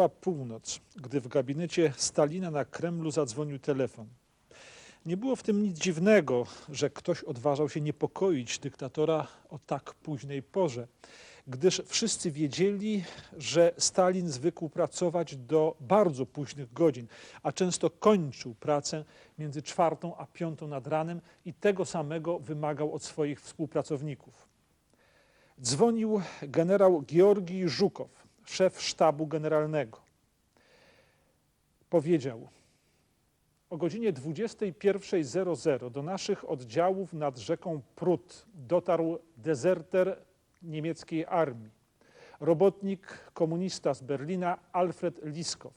Minęła północ, gdy w gabinecie Stalina na Kremlu zadzwonił telefon. Nie było w tym nic dziwnego, że ktoś odważał się niepokoić dyktatora o tak późnej porze, gdyż wszyscy wiedzieli, że Stalin zwykł pracować do bardzo późnych godzin, a często kończył pracę między czwartą a piątą nad ranem i tego samego wymagał od swoich współpracowników. Dzwonił generał Georgij Żukow, szef sztabu generalnego. Powiedział, o godzinie 21.00 do naszych oddziałów nad rzeką Prut dotarł dezerter niemieckiej armii, robotnik komunista z Berlina Alfred Liskow.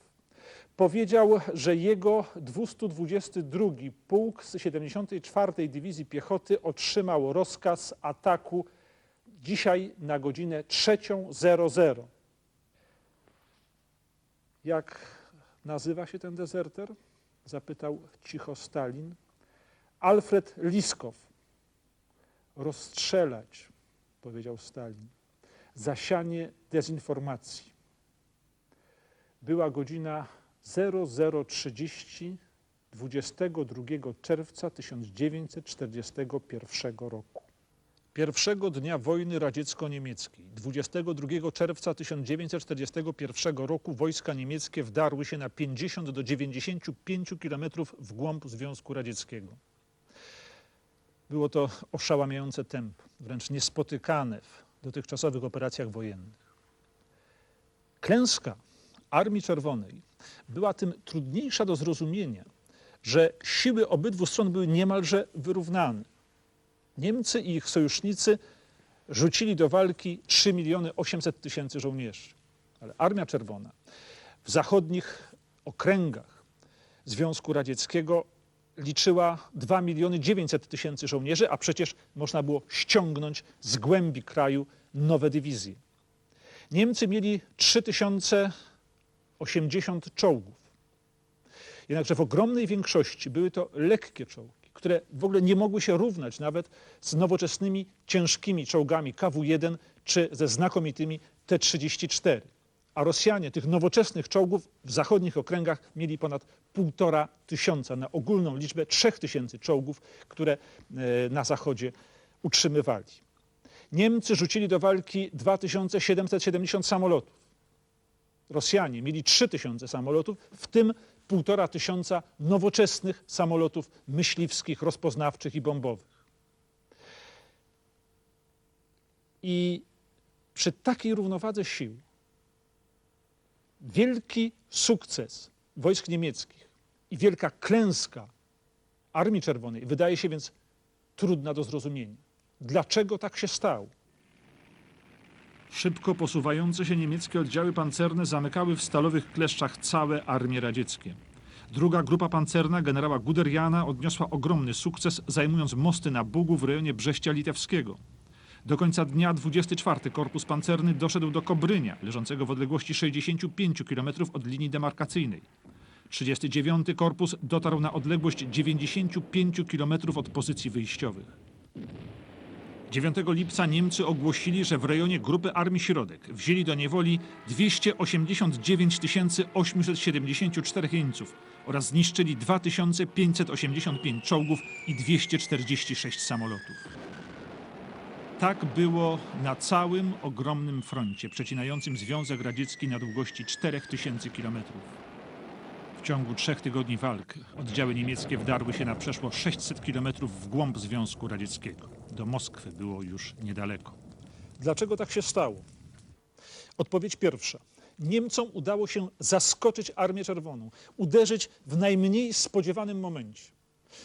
Powiedział, że jego 222 pułk z 74 Dywizji Piechoty otrzymał rozkaz ataku dzisiaj na godzinę 3.00. Jak nazywa się ten dezerter? Zapytał cicho Stalin. Alfred Liskow. Rozstrzelać, powiedział Stalin. Zasianie dezinformacji. Była godzina 00.30 22 czerwca 1941 roku. Pierwszego dnia wojny radziecko-niemieckiej, 22 czerwca 1941 roku, wojska niemieckie wdarły się na 50 do 95 kilometrów w głąb Związku Radzieckiego. Było to oszałamiające tempo, wręcz niespotykane w dotychczasowych operacjach wojennych. Klęska Armii Czerwonej była tym trudniejsza do zrozumienia, że siły obydwu stron były niemalże wyrównane. Niemcy i ich sojusznicy rzucili do walki 3 miliony 800 tysięcy żołnierzy. Ale Armia Czerwona w zachodnich okręgach Związku Radzieckiego liczyła 2 miliony 900 tysięcy żołnierzy, a przecież można było ściągnąć z głębi kraju nowe dywizje. Niemcy mieli 3080 czołgów. Jednakże w ogromnej większości były to lekkie czołgi które w ogóle nie mogły się równać nawet z nowoczesnymi, ciężkimi czołgami KW-1 czy ze znakomitymi T-34. A Rosjanie tych nowoczesnych czołgów w zachodnich okręgach mieli ponad półtora tysiąca na ogólną liczbę trzech tysięcy czołgów, które na zachodzie utrzymywali. Niemcy rzucili do walki 2770 samolotów. Rosjanie mieli 3000 samolotów, w tym półtora tysiąca nowoczesnych samolotów myśliwskich, rozpoznawczych i bombowych. I przy takiej równowadze sił wielki sukces wojsk niemieckich i wielka klęska Armii Czerwonej wydaje się więc trudna do zrozumienia. Dlaczego tak się stało? Szybko posuwające się niemieckie oddziały pancerne zamykały w stalowych kleszczach całe armie radzieckie. Druga grupa pancerna generała Guderiana odniosła ogromny sukces, zajmując mosty na Bugu w rejonie Brześcia Litewskiego. Do końca dnia 24 Korpus Pancerny doszedł do Kobrynia, leżącego w odległości 65 km od linii demarkacyjnej. 39 Korpus dotarł na odległość 95 km od pozycji wyjściowych. 9 lipca Niemcy ogłosili, że w rejonie Grupy Armii Środek wzięli do niewoli 289 874 jeńców oraz zniszczyli 2585 czołgów i 246 samolotów. Tak było na całym ogromnym froncie przecinającym Związek Radziecki na długości 4000 kilometrów. W ciągu trzech tygodni walk oddziały niemieckie wdarły się na przeszło 600 kilometrów w głąb Związku Radzieckiego. Do Moskwy było już niedaleko. Dlaczego tak się stało? Odpowiedź pierwsza. Niemcom udało się zaskoczyć Armię Czerwoną, uderzyć w najmniej spodziewanym momencie.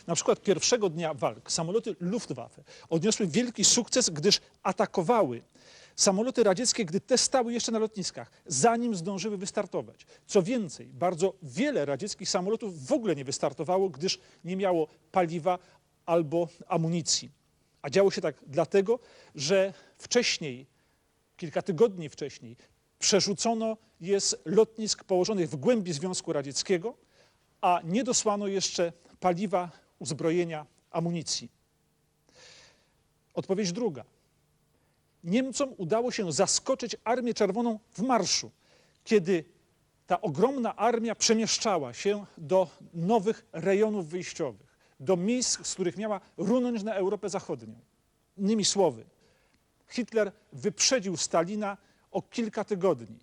Na przykład pierwszego dnia walk samoloty Luftwaffe odniosły wielki sukces, gdyż atakowały samoloty radzieckie, gdy te stały jeszcze na lotniskach, zanim zdążyły wystartować. Co więcej, bardzo wiele radzieckich samolotów w ogóle nie wystartowało, gdyż nie miało paliwa albo amunicji. A działo się tak dlatego, że wcześniej, kilka tygodni wcześniej, przerzucono je z lotnisk położonych w głębi Związku Radzieckiego, a nie dosłano jeszcze paliwa, uzbrojenia, amunicji. Odpowiedź druga. Niemcom udało się zaskoczyć Armię Czerwoną w marszu, kiedy ta ogromna armia przemieszczała się do nowych rejonów wyjściowych, do miejsc, z których miała runąć na Europę Zachodnią. Innymi słowy, Hitler wyprzedził Stalina o kilka tygodni.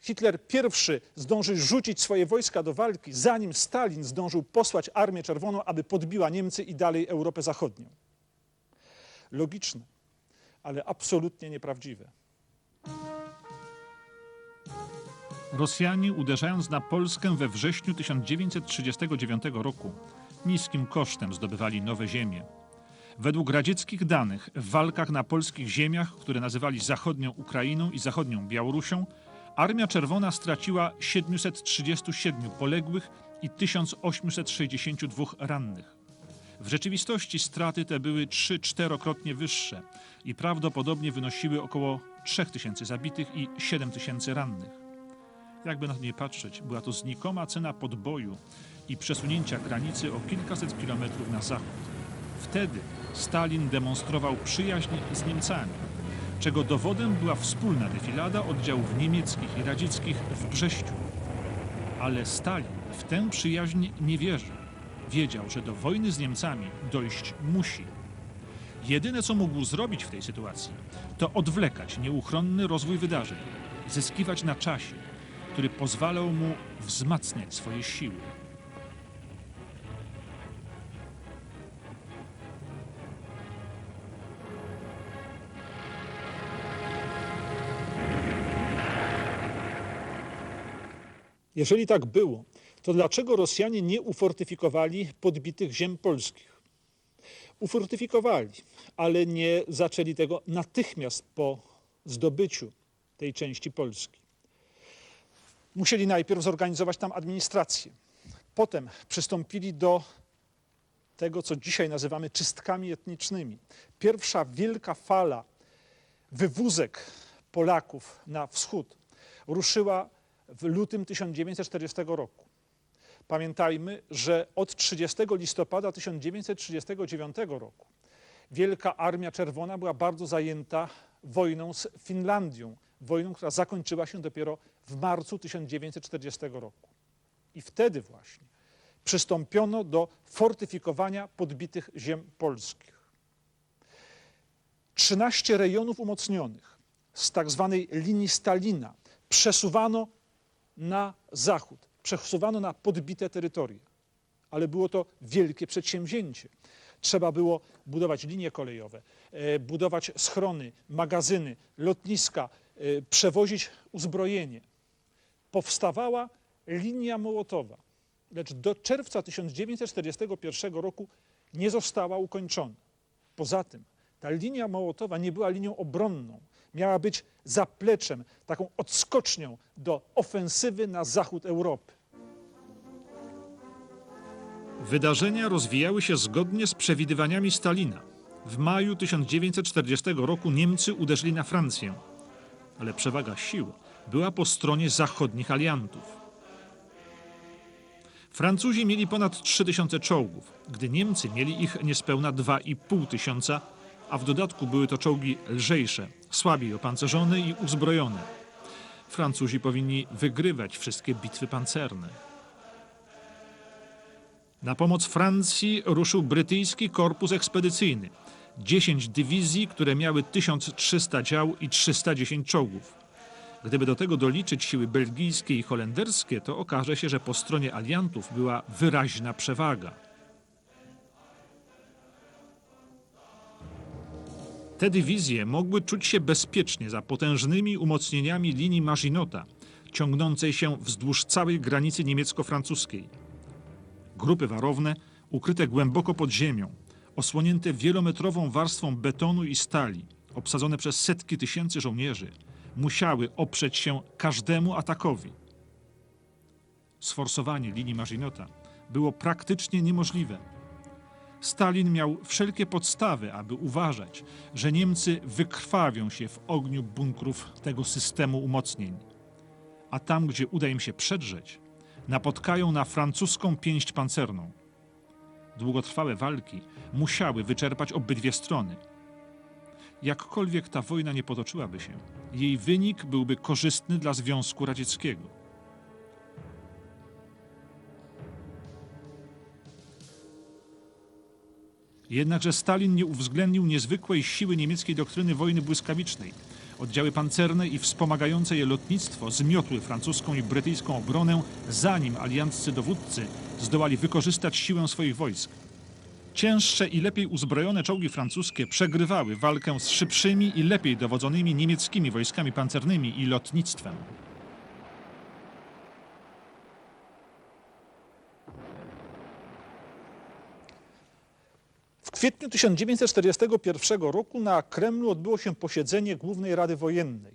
Hitler pierwszy zdążył rzucić swoje wojska do walki, zanim Stalin zdążył posłać Armię Czerwoną, aby podbiła Niemcy i dalej Europę Zachodnią. Logiczne, ale absolutnie nieprawdziwe. Rosjanie, uderzając na Polskę we wrześniu 1939 roku, niskim kosztem zdobywali nowe ziemie. Według radzieckich danych w walkach na polskich ziemiach, które nazywali zachodnią Ukrainą i zachodnią Białorusią, Armia Czerwona straciła 737 poległych i 1862 rannych. W rzeczywistości straty te były 3-4krotnie wyższe i prawdopodobnie wynosiły około 3000 zabitych i 7000 rannych. Jakby na to nie patrzeć, była to znikoma cena podboju i przesunięcia granicy o kilkaset kilometrów na zachód. Wtedy Stalin demonstrował przyjaźń z Niemcami, czego dowodem była wspólna defilada oddziałów niemieckich i radzieckich w Brześciu. Ale Stalin w tę przyjaźń nie wierzył. Wiedział, że do wojny z Niemcami dojść musi. Jedyne, co mógł zrobić w tej sytuacji, to odwlekać nieuchronny rozwój wydarzeń, zyskiwać na czasie, który pozwalał mu wzmacniać swoje siły. Jeżeli tak było, to dlaczego Rosjanie nie ufortyfikowali podbitych ziem polskich? Ufortyfikowali, ale nie zaczęli tego natychmiast po zdobyciu tej części Polski. Musieli najpierw zorganizować tam administrację. Potem przystąpili do tego, co dzisiaj nazywamy czystkami etnicznymi. Pierwsza wielka fala wywózek Polaków na wschód ruszyła w lutym 1940 roku. Pamiętajmy, że od 30 listopada 1939 roku Wielka Armia Czerwona była bardzo zajęta wojną z Finlandią, wojną, która zakończyła się dopiero w marcu 1940 roku. I wtedy właśnie przystąpiono do fortyfikowania podbitych ziem polskich. 13 rejonów umocnionych z tak zwanej linii Stalina przesuwano na zachód, przesuwano na podbite terytoria. Ale było to wielkie przedsięwzięcie. Trzeba było budować linie kolejowe, e, budować schrony, magazyny, lotniska, e, przewozić uzbrojenie. Powstawała linia Mołotowa, lecz do czerwca 1941 roku nie została ukończona. Poza tym ta linia Mołotowa nie była linią obronną, miała być zapleczem, taką odskocznią do ofensywy na zachód Europy. Wydarzenia rozwijały się zgodnie z przewidywaniami Stalina. W maju 1940 roku Niemcy uderzyli na Francję, ale przewaga sił była po stronie zachodnich aliantów. Francuzi mieli ponad 3000 czołgów, gdy Niemcy mieli ich niespełna 2,5 tysiąca, a w dodatku były to czołgi lżejsze, słabiej opancerzone i uzbrojone. Francuzi powinni wygrywać wszystkie bitwy pancerne. Na pomoc Francji ruszył brytyjski korpus ekspedycyjny. 10 dywizji, które miały 1300 dział i 310 czołgów. Gdyby do tego doliczyć siły belgijskie i holenderskie, to okaże się, że po stronie aliantów była wyraźna przewaga. Te dywizje mogły czuć się bezpiecznie za potężnymi umocnieniami linii Maginota, ciągnącej się wzdłuż całej granicy niemiecko-francuskiej. Grupy warowne, ukryte głęboko pod ziemią, osłonięte wielometrową warstwą betonu i stali, obsadzone przez setki tysięcy żołnierzy, musiały oprzeć się każdemu atakowi. Sforsowanie linii Maginota było praktycznie niemożliwe. Stalin miał wszelkie podstawy, aby uważać, że Niemcy wykrwawią się w ogniu bunkrów tego systemu umocnień. A tam, gdzie uda im się przedrzeć, napotkają na francuską pięść pancerną. Długotrwałe walki musiały wyczerpać obydwie strony. Jakkolwiek ta wojna nie potoczyłaby się, jej wynik byłby korzystny dla Związku Radzieckiego. Jednakże Stalin nie uwzględnił niezwykłej siły niemieckiej doktryny wojny błyskawicznej. Oddziały pancerne i wspomagające je lotnictwo zmiotły francuską i brytyjską obronę, zanim alianccy dowódcy zdołali wykorzystać siłę swoich wojsk. Cięższe i lepiej uzbrojone czołgi francuskie przegrywały walkę z szybszymi i lepiej dowodzonymi niemieckimi wojskami pancernymi i lotnictwem. Kwietniu 1941 roku na Kremlu odbyło się posiedzenie Głównej Rady Wojennej.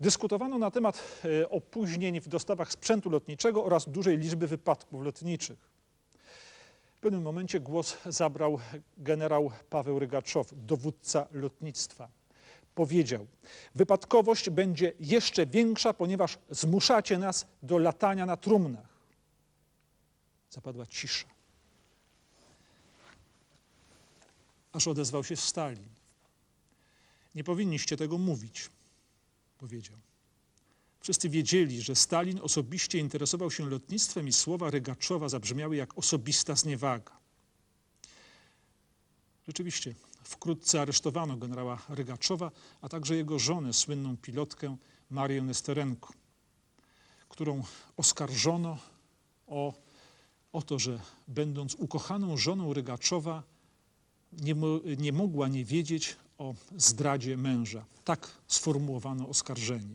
Dyskutowano na temat e, opóźnień w dostawach sprzętu lotniczego oraz dużej liczby wypadków lotniczych. W pewnym momencie głos zabrał generał Paweł Rygaczow, dowódca lotnictwa. Powiedział, wypadkowość będzie jeszcze większa, ponieważ zmuszacie nas do latania na trumnach. Zapadła cisza. Aż odezwał się Stalin. Nie powinniście tego mówić, powiedział. Wszyscy wiedzieli, że Stalin osobiście interesował się lotnictwem i słowa Rygaczowa zabrzmiały jak osobista zniewaga. Rzeczywiście, wkrótce aresztowano generała Rygaczowa, a także jego żonę, słynną pilotkę Marię Nesterenko, którą oskarżono o, o to, że będąc ukochaną żoną Rygaczowa, nie, nie mogła nie wiedzieć o zdradzie męża. Tak sformułowano oskarżenie.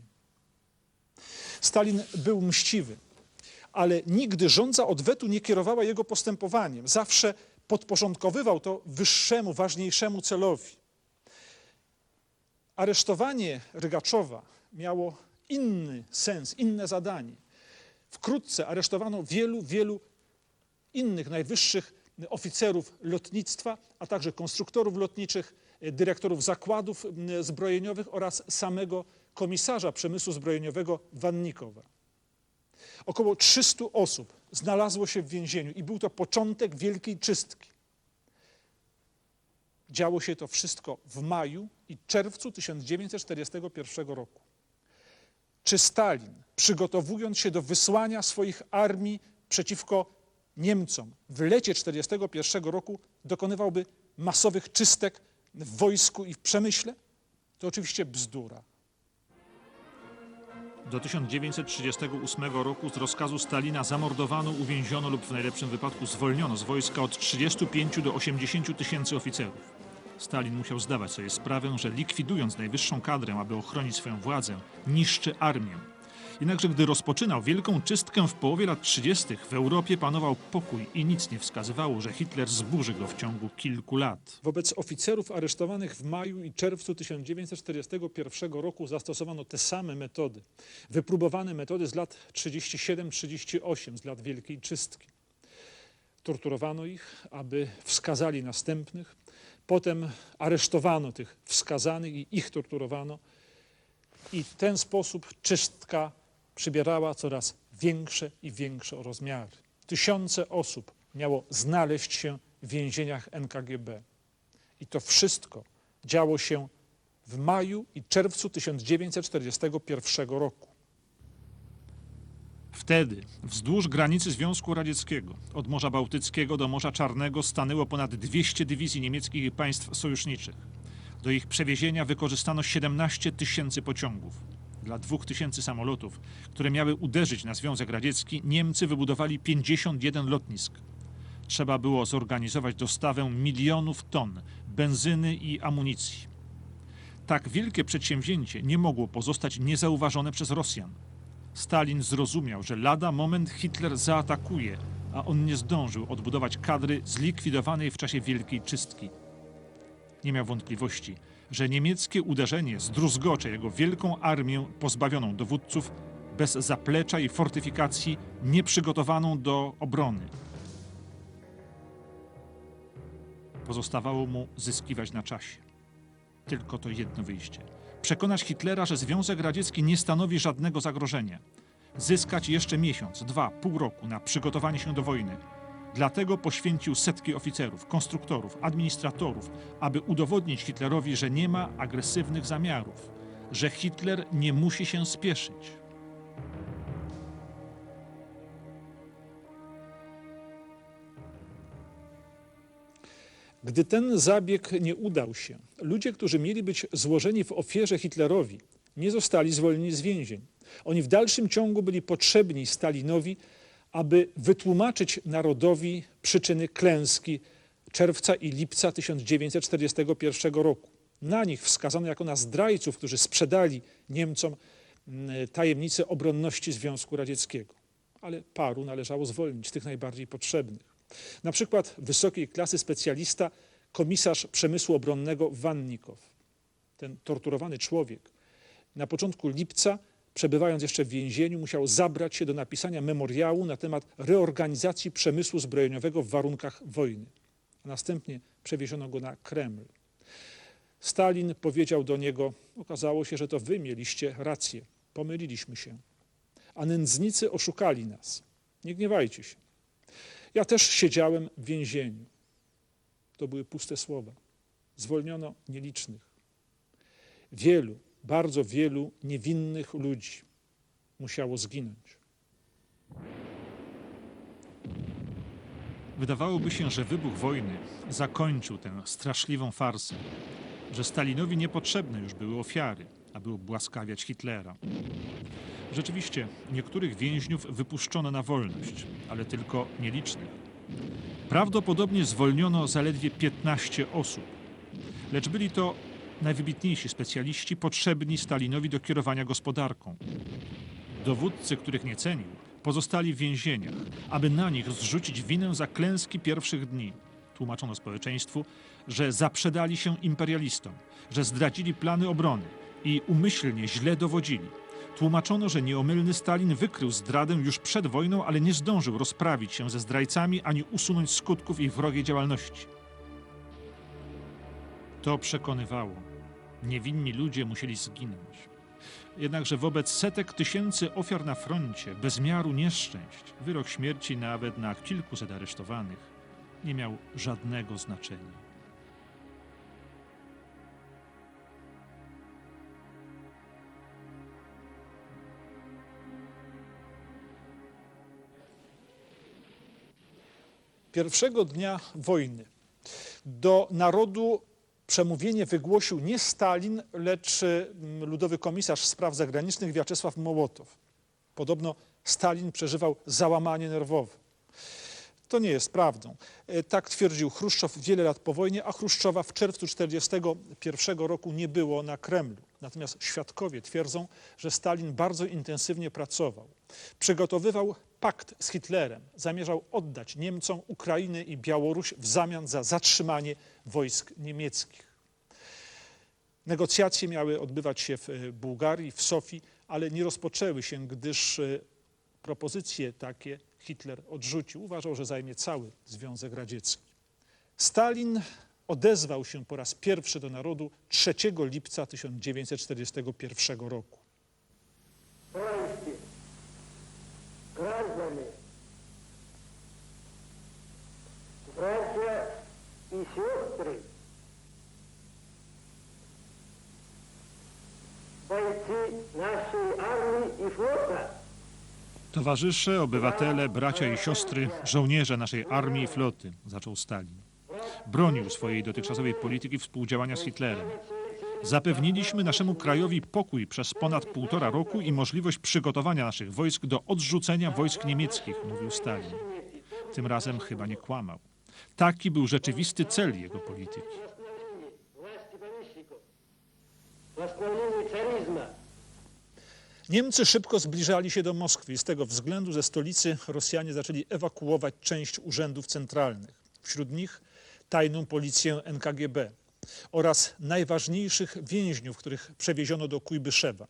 Stalin był mściwy, ale nigdy rządza odwetu nie kierowała jego postępowaniem. Zawsze podporządkowywał to wyższemu, ważniejszemu celowi. Aresztowanie Rygaczowa miało inny sens, inne zadanie. Wkrótce aresztowano wielu, wielu innych najwyższych oficerów lotnictwa, a także konstruktorów lotniczych, dyrektorów zakładów zbrojeniowych oraz samego komisarza przemysłu zbrojeniowego Wannikowa. Około 300 osób znalazło się w więzieniu i był to początek wielkiej czystki. Działo się to wszystko w maju i czerwcu 1941 roku. Czy Stalin, przygotowując się do wysłania swoich armii przeciwko Niemcom w lecie 1941 roku, dokonywałby masowych czystek w wojsku i w przemyśle? To oczywiście bzdura. Do 1938 roku z rozkazu Stalina zamordowano, uwięziono lub w najlepszym wypadku zwolniono z wojska od 35 do 80 tysięcy oficerów. Stalin musiał zdawać sobie sprawę, że likwidując najwyższą kadrę, aby ochronić swoją władzę, niszczy armię. Jednakże gdy rozpoczynał wielką czystkę w połowie lat 30. w Europie panował pokój i nic nie wskazywało, że Hitler zburzy go w ciągu kilku lat. Wobec oficerów aresztowanych w maju i czerwcu 1941 roku zastosowano te same metody. Wypróbowane metody z lat 37-38, z lat Wielkiej Czystki. Torturowano ich, aby wskazali następnych. Potem aresztowano tych wskazanych i ich torturowano. I w ten sposób czystka przybierała coraz większe i większe rozmiary. Tysiące osób miało znaleźć się w więzieniach NKGB. I to wszystko działo się w maju i czerwcu 1941 roku. Wtedy wzdłuż granicy Związku Radzieckiego, od Morza Bałtyckiego do Morza Czarnego, stanęło ponad 200 dywizji niemieckich i państw sojuszniczych. Do ich przewiezienia wykorzystano 17 tysięcy pociągów. Dla 2000 samolotów, które miały uderzyć na Związek Radziecki, Niemcy wybudowali 51 lotnisk. Trzeba było zorganizować dostawę milionów ton benzyny i amunicji. Tak wielkie przedsięwzięcie nie mogło pozostać niezauważone przez Rosjan. Stalin zrozumiał, że lada moment Hitler zaatakuje, a on nie zdążył odbudować kadry zlikwidowanej w czasie Wielkiej Czystki. Nie miał wątpliwości, że niemieckie uderzenie zdruzgocze jego wielką armię pozbawioną dowódców, bez zaplecza i fortyfikacji, nieprzygotowaną do obrony. Pozostawało mu zyskiwać na czasie. Tylko to jedno wyjście. Przekonać Hitlera, że Związek Radziecki nie stanowi żadnego zagrożenia. Zyskać jeszcze miesiąc, dwa, pół roku na przygotowanie się do wojny. Dlatego poświęcił setki oficerów, konstruktorów, administratorów, aby udowodnić Hitlerowi, że nie ma agresywnych zamiarów, że Hitler nie musi się spieszyć. Gdy ten zabieg nie udał się, ludzie, którzy mieli być złożeni w ofierze Hitlerowi, nie zostali zwolnieni z więzień. Oni w dalszym ciągu byli potrzebni Stalinowi, aby wytłumaczyć narodowi przyczyny klęski czerwca i lipca 1941 roku. Na nich wskazano jako na zdrajców, którzy sprzedali Niemcom mm, tajemnice obronności Związku Radzieckiego. Ale paru należało zwolnić, tych najbardziej potrzebnych. Na przykład wysokiej klasy specjalista, komisarz przemysłu obronnego Wannikow. Ten torturowany człowiek na początku lipca, przebywając jeszcze w więzieniu, musiał zabrać się do napisania memoriału na temat reorganizacji przemysłu zbrojeniowego w warunkach wojny. Następnie przewieziono go na Kreml. Stalin powiedział do niego: Okazało się, że to wy mieliście rację, pomyliliśmy się. A nędznicy oszukali nas. Nie gniewajcie się. Ja też siedziałem w więzieniu. To były puste słowa. Zwolniono nielicznych. Wielu, bardzo wielu niewinnych ludzi musiało zginąć. Wydawałoby się, że wybuch wojny zakończył tę straszliwą farsę, że Stalinowi niepotrzebne już były ofiary, aby ubłaskawiać Hitlera. Rzeczywiście, niektórych więźniów wypuszczono na wolność, ale tylko nielicznych. Prawdopodobnie zwolniono zaledwie 15 osób, lecz byli to najwybitniejsi specjaliści potrzebni Stalinowi do kierowania gospodarką. Dowódcy, których nie cenił, pozostali w więzieniach, aby na nich zrzucić winę za klęski pierwszych dni. Tłumaczono społeczeństwu, że zaprzedali się imperialistom, że zdradzili plany obrony i umyślnie źle dowodzili. Tłumaczono, że nieomylny Stalin wykrył zdradę już przed wojną, ale nie zdążył rozprawić się ze zdrajcami ani usunąć skutków ich wrogiej działalności. To przekonywało. Niewinni ludzie musieli zginąć. Jednakże wobec setek tysięcy ofiar na froncie, bez miaru nieszczęść, wyrok śmierci nawet na kilkuset aresztowanych nie miał żadnego znaczenia. Pierwszego dnia wojny do narodu przemówienie wygłosił nie Stalin, lecz mm, ludowy komisarz spraw zagranicznych Wiaczesław Mołotow. Podobno Stalin przeżywał załamanie nerwowe. To nie jest prawdą. E, Tak twierdził Chruszczow wiele lat po wojnie, a Chruszczowa w czerwcu 1941 roku nie było na Kremlu. Natomiast świadkowie twierdzą, że Stalin bardzo intensywnie pracował. Przygotowywał pakt z Hitlerem. Zamierzał oddać Niemcom Ukrainę i Białoruś w zamian za zatrzymanie wojsk niemieckich. Negocjacje miały odbywać się w e, Bułgarii, w Sofii, ale nie rozpoczęły się, gdyż e, propozycje takie Hitler odrzucił. Uważał, że zajmie cały Związek Radziecki. Stalin odezwał się po raz pierwszy do narodu 3 lipca 1941 roku. Товарищи, граждане, братья и сестры, бойцы нашей армии и флота, Towarzysze, obywatele, bracia i siostry, żołnierze naszej armii i floty, zaczął Stalin. Bronił swojej dotychczasowej polityki współdziałania z Hitlerem. Zapewniliśmy naszemu krajowi pokój przez ponad półtora roku i możliwość przygotowania naszych wojsk do odrzucenia wojsk niemieckich, mówił Stalin. Tym razem chyba nie kłamał. Taki był rzeczywisty cel jego polityki. власти помещиков, восстановлению царизма, Niemcy szybko zbliżali się do Moskwy i z tego względu ze stolicy Rosjanie zaczęli ewakuować część urzędów centralnych. Wśród nich tajną policję NKGB oraz najważniejszych więźniów, których przewieziono do Kujbyszewa.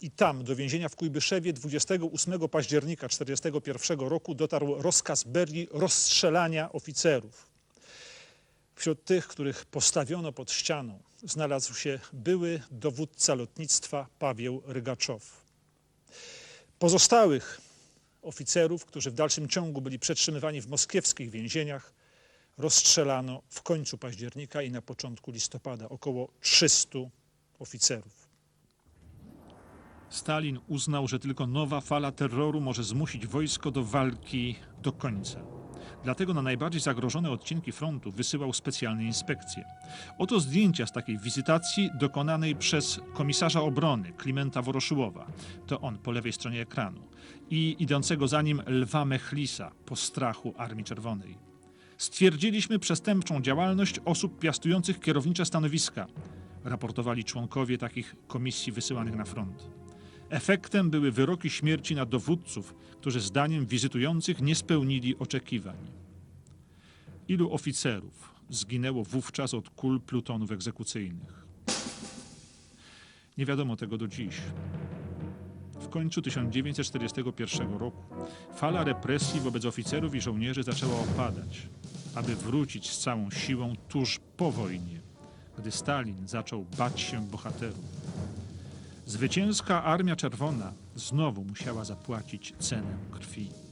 I tam, do więzienia w Kujbyszewie 28 października 1941 roku dotarł rozkaz Berii rozstrzelania oficerów. Wśród tych, których postawiono pod ścianą, znalazł się były dowódca lotnictwa Pawieł Rygaczow. Pozostałych oficerów, którzy w dalszym ciągu byli przetrzymywani w moskiewskich więzieniach, rozstrzelano w końcu października i na początku listopada około 300 oficerów. Stalin uznał, że tylko nowa fala terroru może zmusić wojsko do walki do końca. Dlatego na najbardziej zagrożone odcinki frontu wysyłał specjalne inspekcje. Oto zdjęcia z takiej wizytacji dokonanej przez komisarza obrony Klimenta Woroszyłowa. To on po lewej stronie ekranu. I idącego za nim Lwa Mechlisa po strachu Armii Czerwonej. Stwierdziliśmy przestępczą działalność osób piastujących kierownicze stanowiska, raportowali członkowie takich komisji wysyłanych na front. Efektem były wyroki śmierci na dowódców, którzy zdaniem wizytujących nie spełnili oczekiwań. Ilu oficerów zginęło wówczas od kul plutonów egzekucyjnych? Nie wiadomo tego do dziś. W końcu 1941 roku fala represji wobec oficerów i żołnierzy zaczęła opadać, aby wrócić z całą siłą tuż po wojnie, gdy Stalin zaczął bać się bohaterów. Zwycięska Armia Czerwona znowu musiała zapłacić cenę krwi.